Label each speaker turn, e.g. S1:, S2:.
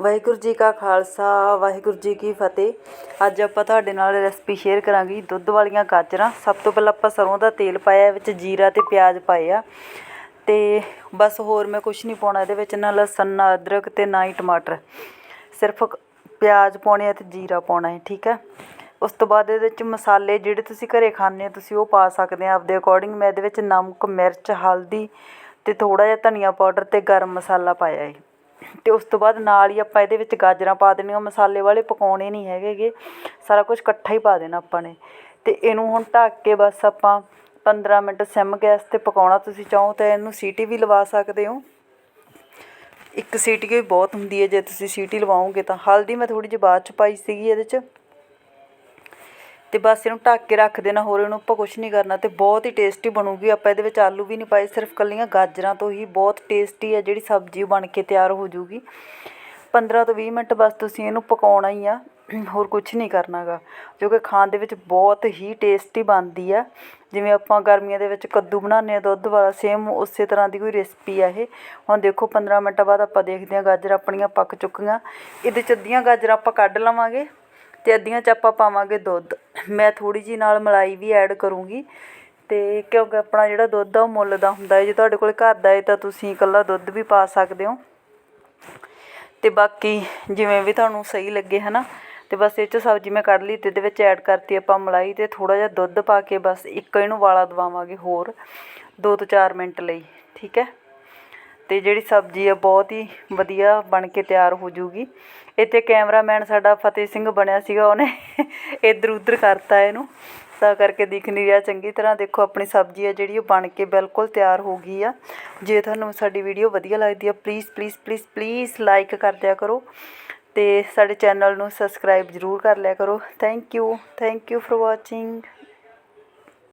S1: ਵਾਹਿਗੁਰੂ ਜੀ ਕਾ ਖਾਲਸਾ, ਵਾਹਿਗੁਰੂ ਜੀ ਕੀ ਫਤਿਹ। ਅੱਜ ਆਪਾਂ ਤੁਹਾਡੇ ਨਾਲ ਰੈਸਪੀ ਸ਼ੇਅਰ ਕਰਾਂਗੇ ਦੁੱਧ ਵਾਲੀਆਂ ਗਾਜਰਾਂ। ਸਭ ਤੋਂ ਪਹਿਲਾਂ ਆਪਾਂ ਸਰੋਂ ਦਾ ਤੇਲ ਪਾਇਆ, ਵਿੱਚ ਜੀਰਾ ਤੇ ਪਿਆਜ਼ ਪਾਏ ਆ। ਤੇ ਬਸ ਹੋਰ ਮੈਂ ਕੁਝ ਨਹੀਂ ਪਾਉਣਾ, ਇਹਦੇ ਵਿੱਚ ਨਾ ਲਸਣ, ਨਾ ਅਦਰਕ ਤੇ ਨਾ ਹੀ ਟਮਾਟਰ। ਸਿਰਫ ਪਿਆਜ਼ ਪਾਉਣੇ ਆ ਤੇ ਜੀਰਾ ਪਾਉਣਾ ਹੈ, ਠੀਕ ਹੈ ਉਸ ਤੋਂ ਬਾਅਦ ਇਹਦੇ ਵਿੱਚ ਮਸਾਲੇ ਜਿਹੜੇ ਤੁਸੀਂ ਘਰੇ ਖਾਂਦੇ ਆ ਤੁਸੀਂ ਉਹ ਪਾ ਸਕਦੇ ਆ। ਆਪਦੇ ਅਕੋਰਡਿੰਗ ਮੈਂ ਇਹਦੇ ਵਿੱਚ ਨਮਕ, ਮਿਰਚ, ਹਲਦੀ ਤੇ ਥੋੜਾ ਜਿਹਾ ਧਨੀਆ ਪਾਊਡਰ ਤੇ ਗਰਮ ਮਸਾਲਾ ਪਾਇਆ ਹੈ। ਅਤੇ ਉਸ ਤੋਂ ਬਾਅਦ ਨਾਲ ਹੀ ਆਪਾਂ ਇਹਦੇ ਵਿੱਚ ਗਾਜਰਾਂ ਪਾ ਦੇਣੀਆਂ ਮਸਾਲੇ ਵਾਲੇ ਪਕਾਉਣੇ ਨਹੀਂ ਹੈਗੇਗੇ ਸਾਰਾ ਕੁਝ ਇਕੱਠਾ ਹੀ ਪਾ ਦੇਣਾ ਆਪਾਂ ਨੇ। ਅਤੇ ਇਹਨੂੰ ਹੁਣ ਢੱਕ ਕੇ ਬਸ ਆਪਾਂ 15 ਮਿੰਟ ਸਿਮ ਗੈਸ ਤੇ ਪਕਾਉਣਾ, ਤੁਸੀਂ ਚਾਹੋ ਤਾਂ ਇਹਨੂੰ ਸੀਟੀ ਵੀ ਲਵਾ ਸਕਦੇ ਹੋ। ਇੱਕ ਸੀਟੀ ਵੀ ਬਹੁਤ ਹੁੰਦੀ ਹੈ, ਜੇ ਤੁਸੀਂ ਸੀਟੀ ਲਵਾਓਗੇ ਤਾਂ। ਹਲਦੀ ਮੈਂ ਥੋੜ੍ਹੀ ਜਿਹੀ ਬਾਅਦ ਚ ਪਾਈ ਸੀਗੀ ਇਹਦੇ ਚ। ਤੇ ਬਸ ਇਹਨੂੰ ਢੱਕ ਕੇ ਰੱਖ ਦੇਣਾ, ਹੋਰ ਇਹਨੂੰ ਆਪਾਂ ਕੁਝ ਨਹੀਂ ਕਰਨਾ ਤੇ ਬਹੁਤ ਹੀ ਟੇਸਟੀ ਬਣੂਗੀ। ਆਪਾਂ ਇਹਦੇ ਵਿੱਚ ਆਲੂ ਵੀ ਨਹੀਂ ਪਾਏ, ਸਿਰਫ ਕੱਲੀਆਂ ਗਾਜਰਾਂ ਤੋਂ ਹੀ ਬਹੁਤ ਟੇਸਟੀ ਹੈ ਜਿਹੜੀ ਸਬਜ਼ੀ ਬਣ ਕੇ ਤਿਆਰ ਹੋ ਜੂਗੀ। 15 ਤੋਂ 20 ਮਿੰਟ ਬਸ ਤੁਸੀਂ ਇਹਨੂੰ ਪਕਾਉਣਾ ਹੀ ਆ, ਹੋਰ ਕੁਝ ਨਹੀਂ ਕਰਨਾਗਾ। ਜੋ ਕਿ ਖਾਣ ਦੇ ਵਿੱਚ ਬਹੁਤ ਹੀ ਟੇਸਟੀ ਬਣਦੀ ਆ। ਜਿਵੇਂ ਆਪਾਂ ਗਰਮੀਆਂ ਦੇ ਵਿੱਚ ਕੱਦੂ ਬਣਾਉਂਦੇ ਆ ਦੁੱਧ ਵਾਲਾ ਸੇਮ ਉਸੇ ਤਰ੍ਹਾਂ ਦੀ ਕੋਈ ਰੈਸਪੀ ਆ ਇਹ। ਹੁਣ ਦੇਖੋ 15 ਮਿੰਟਾਂ ਬਾਅਦ ਆਪਾਂ ਦੇਖਦੇ ਹਾਂ ਗਾਜਰ ਆਪਣੀਆਂ ਪੱਕ ਚੁੱਕੀਆਂ। ਇਹਦੇ ਚ ਅੱਧੀਆਂ ਗਾਜਰਾਂ ਆਪਾਂ ਕੱਢ ਲਵਾਂਗੇ ਤੇ ਅੱਧੀਆਂ ਚ ਆਪਾਂ ਪਾਵਾਂਗੇ ਦੁੱਧ। ਮੈਂ ਥੋੜ੍ਹੀ ਜਿਹੀ ਨਾਲ ਮਲਾਈ ਵੀ ਐਡ ਕਰੂੰਗੀ। ਅਤੇ ਕਿਉਂਕਿ ਆਪਣਾ ਜਿਹੜਾ ਦੁੱਧ ਆ ਉਹ ਮੁੱਲ ਦਾ ਹੁੰਦਾ ਹੈ। ਜੇ ਤੁਹਾਡੇ ਕੋਲ ਘਰ ਦਾ ਹੈ ਤਾਂ ਤੁਸੀਂ ਇਕੱਲਾ ਦੁੱਧ ਵੀ ਪਾ ਸਕਦੇ ਹੋ। ਅਤੇ ਬਾਕੀ ਜਿਵੇਂ ਵੀ ਤੁਹਾਨੂੰ ਸਹੀ ਲੱਗੇ ਹੈ ਨਾ ਅਤੇ ਬਸ ਇਹ 'ਚ ਸਬਜ਼ੀ ਮੈਂ ਕੱਢ ਲਈ ਅਤੇ ਇਹਦੇ ਵਿੱਚ ਐਡ ਕਰਤੀ ਆਪਾਂ ਮਲਾਈ ਅਤੇ ਥੋੜ੍ਹਾ ਜਿਹਾ ਦੁੱਧ ਪਾ ਕੇ ਬਸ ਇੱਕ ਇਹਨੂੰ ਵਾਲਾ ਦਵਾਵਾਂਗੇ ਹੋਰ, ਦੋ ਤੋਂ ਚਾਰ ਮਿੰਟ ਲਈ, ਠੀਕ ਹੈ। ਅਤੇ ਜਿਹੜੀ ਸਬਜ਼ੀ ਆ ਬਹੁਤ ਹੀ ਵਧੀਆ ਬਣ ਕੇ ਤਿਆਰ ਹੋ ਜੂਗੀ। ਇੱਥੇ ਕੈਮਰਾਮੈਨ ਸਾਡਾ ਫਤਿਹ ਸਿੰਘ ਬਣਿਆ ਸੀਗਾ, ਉਹਨੇ ਇੱਧਰ ਉੱਧਰ ਕਰਤਾ ਇਹਨੂੰ। ਤਾਂ ਕਰਕੇ ਦਿਖ ਨਹੀਂ ਰਿਹਾ। ਚੰਗੀ ਤਰ੍ਹਾਂ ਦੇਖੋ, ਆਪਣੀ ਸਬਜ਼ੀ ਆ ਜਿਹੜੀ, ਉਹ ਬਣ ਕੇ ਬਿਲਕੁਲ ਤਿਆਰ ਹੋ ਗਈ ਆ। ਜੇ ਤੁਹਾਨੂੰ ਸਾਡੀ ਵੀਡੀਓ ਵਧੀਆ ਲੱਗਦੀ ਆ please please please please like ਕਰ ਦਿਆ ਕਰੋ। ਤੇ ਸਾਡੇ ਚੈਨਲ ਨੂੰ ਸਬਸਕ੍ਰਾਈਬ ਜ਼ਰੂਰ ਕਰ ਲਿਆ ਕਰੋ। Thank you thank you for watching